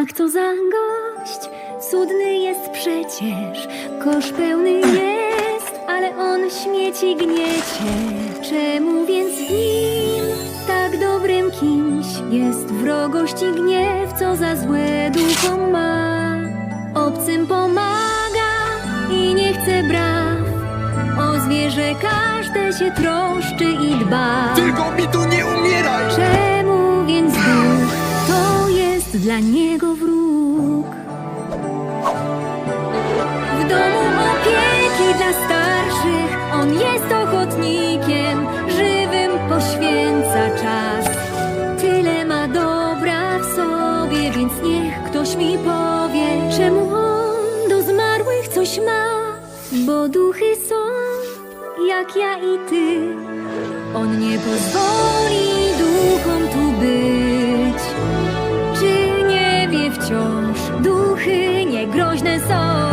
Ach, co za gość, cudny jest przecież, kosz pełny jest, ale on śmieci gniecie. Czemu więc w nim, tak dobrym kimś, jest wrogość i gniew, co za złe duchom ma? Obcym pomaga i nie chce braw, o zwierzę każde się troszczy i jest dla niego wróg? W domu opieki dla starszych on jest ochotnikiem, żywym poświęca czas. Tyle ma dobra w sobie, więc niech ktoś mi powie, czemu on do zmarłych coś ma, bo duchy są jak ja i ty. On nie pozwoli groźne są.